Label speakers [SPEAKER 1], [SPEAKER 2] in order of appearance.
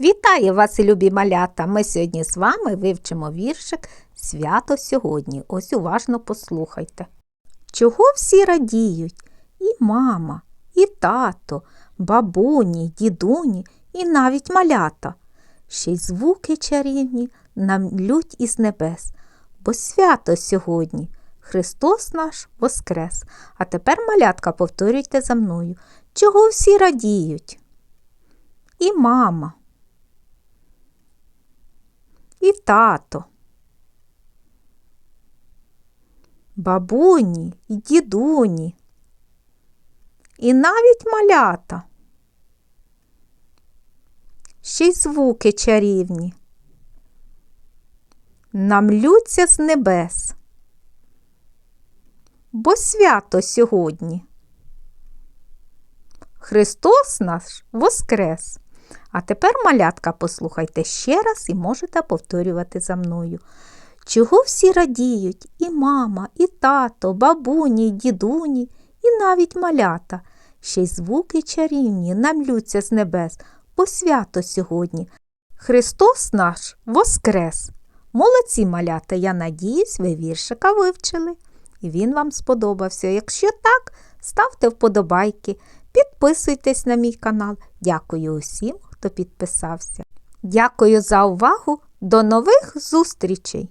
[SPEAKER 1] Вітаю вас, любі малята! Ми сьогодні з вами вивчимо віршик Свято сьогодні. Ось уважно послухайте. Чого всі радіють? І мама, і тато, бабуні, дідуні, і навіть малята. Ще й звуки чарівні нам лють із небес, бо свято сьогодні. Христос наш воскрес. А тепер, малятка, повторюйте за мною. Чого всі радіють? І мама, тато, бабуні і дідуні, і навіть малята. Ще й звуки чарівні. Нам лються з небес, бо свято сьогодні. Христос наш воскрес. А тепер, малятка, послухайте ще раз і можете повторювати за мною. Чого всі радіють і мама, і тато, бабуні, і дідуні, і навіть малята. Ще й звуки чарівні нам лються з небес, бо свято сьогодні. Христос наш воскрес. Молодці малята, я надіюсь, ви віршика вивчили. І він вам сподобався. Якщо так, ставте вподобайки, підписуйтесь на мій канал. Дякую усім, хто підписався. Дякую за увагу. До нових зустрічей!